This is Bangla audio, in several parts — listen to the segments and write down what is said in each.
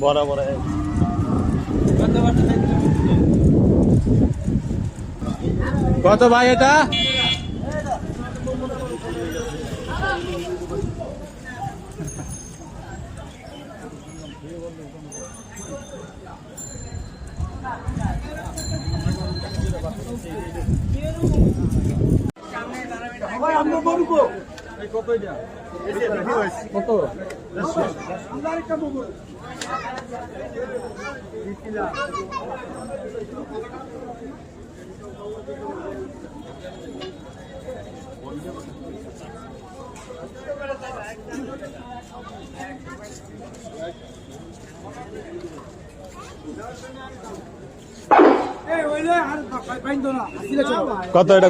বড় বড় কত ভাই এটা? কত এটা কত তখন কেউ কিন্তু এটা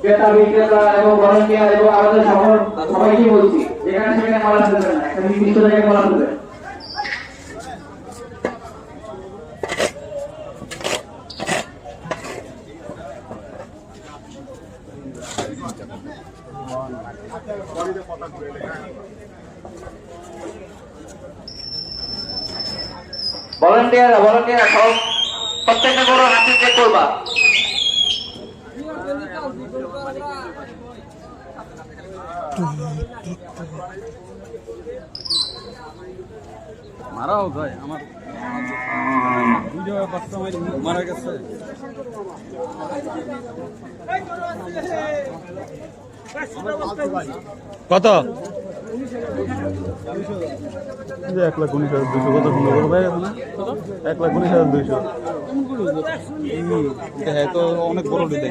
ক্রেতা বিক্রেতা এবং ভলান্টিয়ার এবং আমাদের শহর সবাইকে বলছি যেখানে সেখানে ময়লা দেবেন একটা নির্দিষ্ট জায়গায় ময়লা দেবেন ভলান্টিয়ার ভলান্টিয়ার সব প্রত্যেকটা বড় হাতে চেক করবা। মারাও ভাই আমার দুটো বাচ্চা মারা গেছে। কত? এক লাখ উনিশ হাজার দুশো কত সুন্দর ভাই এক লাখ উনিশ হাজার দুশো হ্যাঁ তো অনেক বড় দেখে।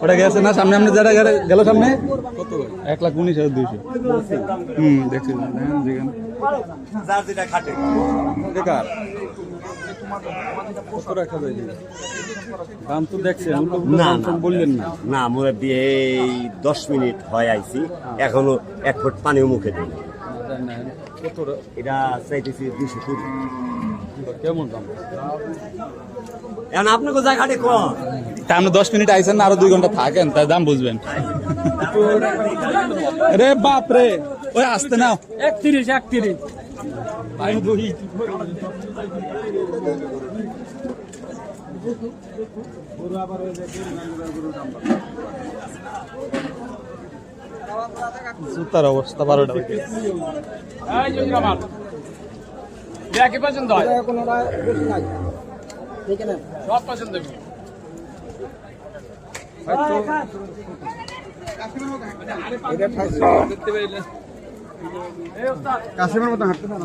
ওটা গেছে না সামনে? আপনি যারা গেলে- গেল সামনে? কত? এক লাখ উনিশ হাজার দুইশো। হুম দেখছি। দেখেন যেখানে দাম তো দেখছেন না, দাম বললেন না। না মোরা এই দশ মিনিট হয় আইছি এখনও এক ফুট পানিও মুখে দিই এটা চাইতেছি দুশো কুড়ি। কেমন দাম? এখন আপনাকে যা খাটে কম তা আপনি দশ মিনিট আইসেন না আরও দুই ঘণ্টা থাকেন তাই দাম বুঝবেন। রে বাপ রে ওই আসতে নাও। একত্রিশ একত্রিশ। জুতার অবস্থা বারোটা পছন্দ হয়? সব পছন্দ হবে। কাশিমের মতো হাঁটতে পারো।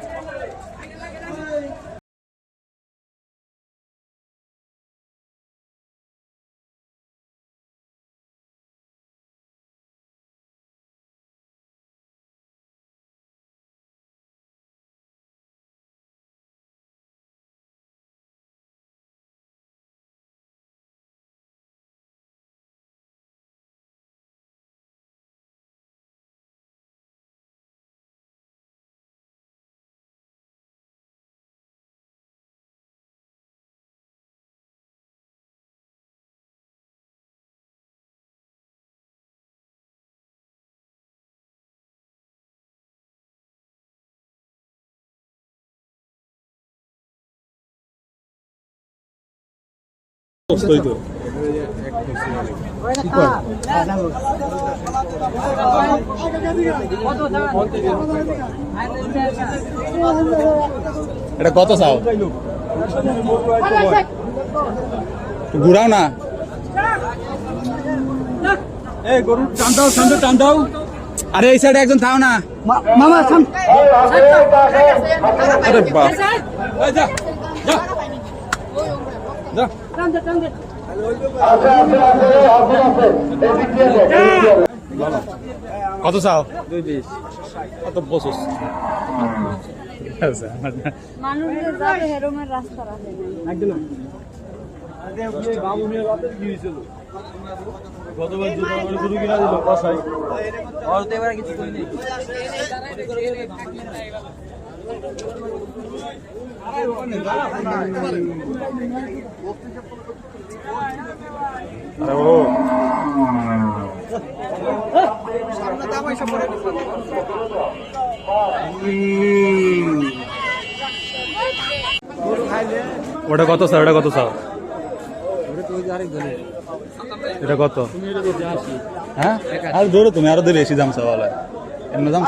টান দাও সামনে টান দাও আরে এই সাইডে একজন থাও না। মামা আরে যা। কত চাও দুই বিশ কত বসুস মানুষ যে যাবে হেরোমের রাস্তা রাখে নাই। আরে ও ওটা কত স্যার? ওটা কত স্যার? এটা কত? হ্যাঁ? আর ধরো তুমি, আরও ধরে বেশি দাম চাওয়ালা এমনি দাম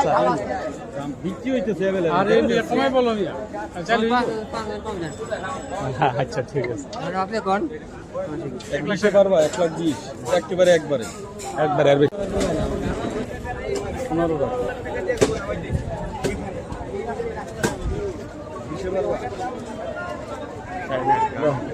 আরে সময় বলো মিয়া। আচ্ছা ঠিক আছে। এক বিশে পারবা এক লাখ বিশ। একেবারে একবারে। একবার আর বেশি। দেন না।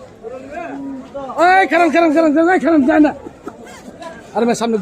ওই খারাপ খারাপ খারাপ খারাপ খারাপ যায় না। আরে ভাই সামনে।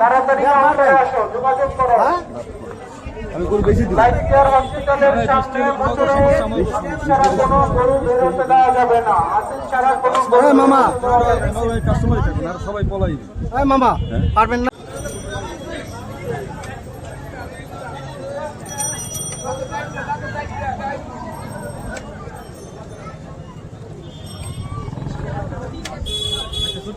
তাড়াতাড়ি আসো যোগাযোগ করো আমি গরু বেশি দিব লাইফ কেয়ার হসপিটালের সামনে বছরে হাতির কোনো গরু বেরোতে দেওয়া যাবে না হাতির ছাড়া কোনো মামা কাস্টমারই থাকুন আর সবাই পলাই এই মামা। পারবেন না?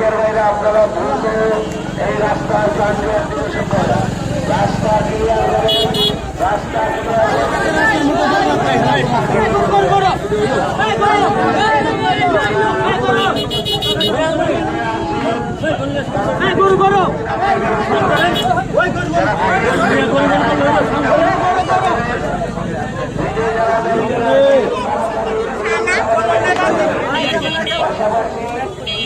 মিডিয়ার বাইরে আপনারা দ্রুত এই রাস্তা রাস্তা রাস্তা করো।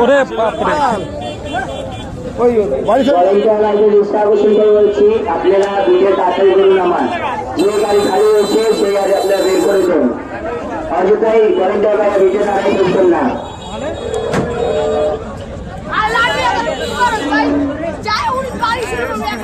ওরে বাপরে আপনারা দুটো তাড়াতাড়ি করুন আমার যে গাড়ি খালি হয়েছে সেই গাড়ি আপনারা বের করে দেন অযথাই গরিব টাকা দিতে তারাই করছেন না I like it.